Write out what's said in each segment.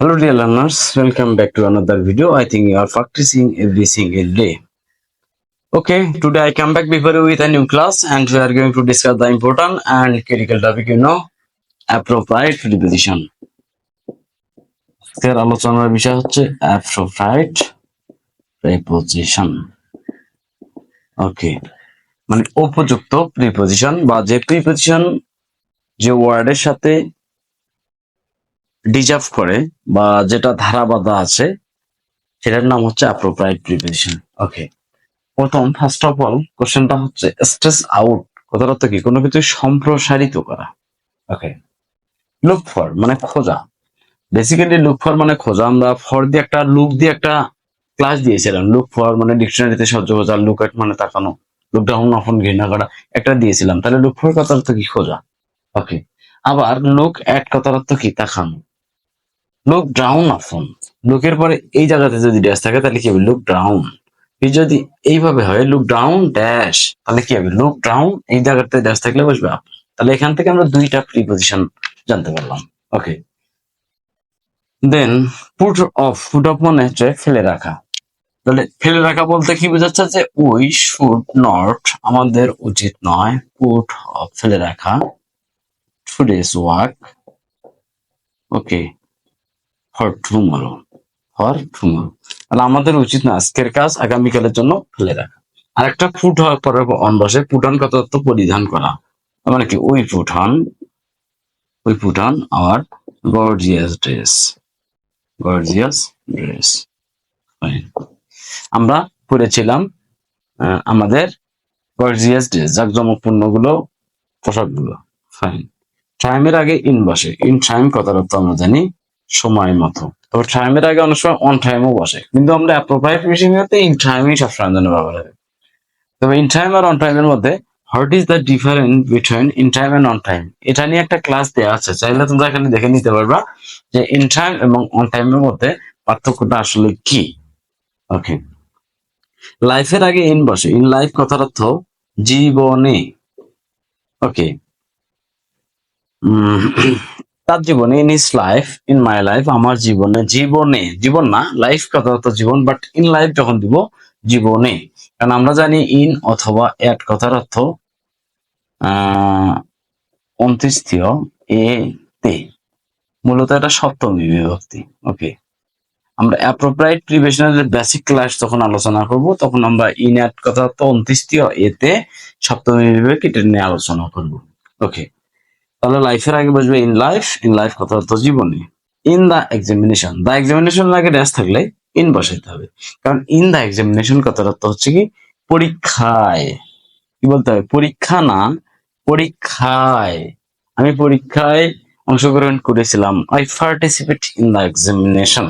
Hello dear learners, welcome back to another video. I think you are practicing every single day. Okay, today I come back before you with a new class and we are going to discuss the important and critical topic you know, appropriate preposition. আজকের আলোচনার বিষয় হচ্ছে appropriate preposition. ওকে মানে উপযুক্ত preposition বা যে preposition যে ওয়ার্ডের সাথে ডিজার্ভ করে বা যেটা ধারাবাধা আছে, সেটার নাম হচ্ছে অ্যাপ্রোপ্রাইট প্রিপোজিশন ওকে প্রথম ফার্স্ট অফ অল কোশ্চেনটা হচ্ছে স্ট্রেস আউট কথার অর্থ কি? কোনো কিছু সম্প্রসারিত করা। ওকে লুক ফর মানে খোঁজা। বেসিক্যালি লুক ফর মানে খোঁজা। আমরা ফর দিয়ে একটা লুক দিয়ে একটা ক্লাস দিয়েছিলাম। লুক ফর মানে ডিকশনারিতে সহ্য খোঁজা লুক এট মানে তাকানো লুক ডাউন অফন ঘৃণা করা, একটা দিয়েছিলাম। তাহলে লুক ফর কথার অর্থ কি? খোঁজা। ওকে আবার লুক এট কথার অর্থ কি? তাকানো। লুক ডাউন অফন লুকের পরে এই জায়গাতে যদি ড্যাশ থাকে, তাহলে কি হবে? লুক ডাউন যদি এইভাবে হয় লুক ডাউন ড্যাশ তাহলে কি হবে? লুক ডাউন এই জায়গাতে ড্যাশ থাকলে বসবে আপ তাহলে এখান থেকে আমরা দুইটা প্রিপোজিশন জানতে পারলাম। Okay then put off put off মানে হচ্ছে ফেলে রাখা। তাহলে ফেলে রাখা বলতে কি বোঝাচ্ছে যে উই শুড নট আমাদের উচিত নয় পুট অফ ফেলে রাখা। Today's work okay for tomorrow for tomorrow তাহলে আমাদের উচিত না আজকের কাজ আগামীকালের জন্য ফেলে রাখা। আর একটা ফুট হওয়ার পরে অন বসে পুটান কত পরিধান করা। মানে কি? We put on we put on our gorgeous dress gorgeous dress আমরা পরেছিলাম আহ, আমাদের গর্জিয়াস ড্রেস জাকজমকপূর্ণগুলো পোশাকগুলো ফাইন টাইমের আগে ইন বসে। ইন টাইম অর্থ আমরা জানি? সময় মতো। তবে টাইমের আগে অনেক সময় অন টাইমও বসে। কিন্তু আমরা অ্যাপ্রোপ্রাইট বিষয়তে ইন টাইমই সবসময় জন্য ব্যবহার হবে তবে ইন টাইম আর অন টাইমের মধ্যে what is the difference between in time and on time এটা নিয়ে একটা ক্লাস দেওয়া আছে। চাইলে তোমরা এখানে দেখে নিতে পারবা যে ইন টাইম এবং অন টাইমের মধ্যে পার্থক্যটা আসলে কি। ওকে লাইফের আগে ইন বসে। ইন লাইফ কথার অর্থ জীবনে। ওকে তার জীবনে in his life in my life আমার জীবনে জীবনে, জীবন না লাইফ কথা জীবন বাট ইন লাইফ যখন দিব, জীবনে। কারণ আমরা জানি ইন অথবা এট কথার অর্থ অন্ত্যেষ্টিয়, এ, তে। মূলত এটা সপ্তমী বিভক্তি ওকে আমরা অ্যাপ্রোপ্রাইট প্রিভেশনের বেসিক ক্লাস যখন আলোচনা করব, তখন আমরা ইন অ্যাট কথা অর্থ এতে সপ্তমী বিভাগ এটা নিয়ে আলোচনা করব ওকে তাহলে লাইফের আগে বসবে ইন লাইফ ইন লাইফ কথা অর্থ জীবনে। In the examination the examination আগে ড্যাশ থাকলে ইন বসাইতে হবে। কারণ ইন দা এক্সামিনেশন কথার অর্থ হচ্ছে কি? পরীক্ষায়। কি বলতে হবে? পরীক্ষা না, পরীক্ষায়। আমি পরীক্ষায় অংশগ্রহণ করেছিলাম। I participate in the examination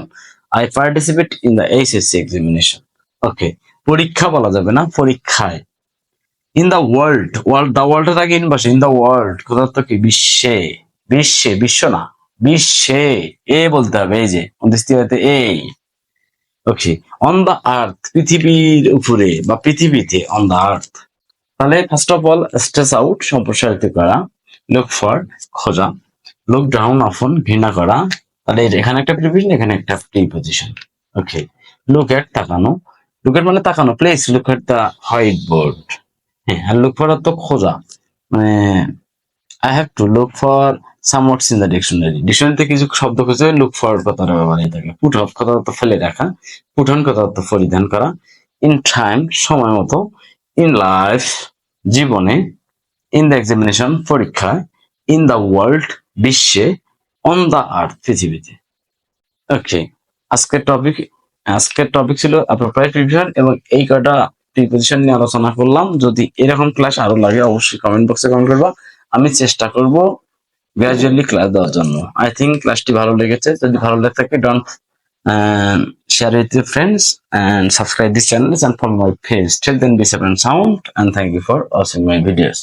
I participate in the HSC examination okay পরীক্ষা বলা যাবে না, পরীক্ষায়। In the world world the ওয়ার্ল্ডের আগে ইন বসে ইন দা ওয়ার্ল্ড কথা তো কি? বিশ্বে বিশ্বে, বিশ্ব না, বিশ্বে, এ বলতে হবে, এই যে অন্ত্যেষ্টিতে এই ওকে অন দা আর্থ পৃথিবীর উপরে বা পৃথিবীতে অন দা আর্থ তাহলে first of all stress out সম্প্রসারিত করা লুক ফর খোঁজা। লুক ডাউন অফন ঘৃণা করা। তাহলে এখানে একটা প্রিপোজিশন এখানে একটা প্রিপোজিশন ওকে লুক এট তাকানো। লুক এট মানে তাকানো place look at the whiteboard হ্যাঁ লুক ফর তো খোঁজা। মানে I have to look for some words in the dictionary ডিকশনারিতে কিছু শব্দ খুঁজে লুক ফর কথাটা ব্যবহার হয়ে থাকে। পুট অফ কথা তো ফেলে রাখা। পুট অন কথা তো পরিধান করা। ইন টাইম সময় মতো। ইন লাইফ জীবনে। ইন দ্য এক্সামিনেশন পরীক্ষায়। ইন দ্য ওয়ার্ল্ড বিশ্বে। অন দ্য আর্থ পৃথিবীতে। ওকে আজকের টপিক আজকের টপিক ছিল অ্যাপ্রোপ্রিয়েট প্রিভিশন এবং এই কয়টা প্রিপোজিশন নিয়ে আলোচনা করলাম। যদি এরকম ক্লাস আরও লাগে, অবশ্যই কমেন্ট বক্সে কমেন্ট করব। আমি চেষ্টা করব গ্রাজুয়ালি ক্লাস দেওয়ার জন্য। আই থিঙ্ক ক্লাসটি ভালো লেগেছে। যদি ভালো লেগে থাকে don't share with your friends and subscribe this channel and follow my face ঠিক then বিসেপ and sound and thank you for watching my videos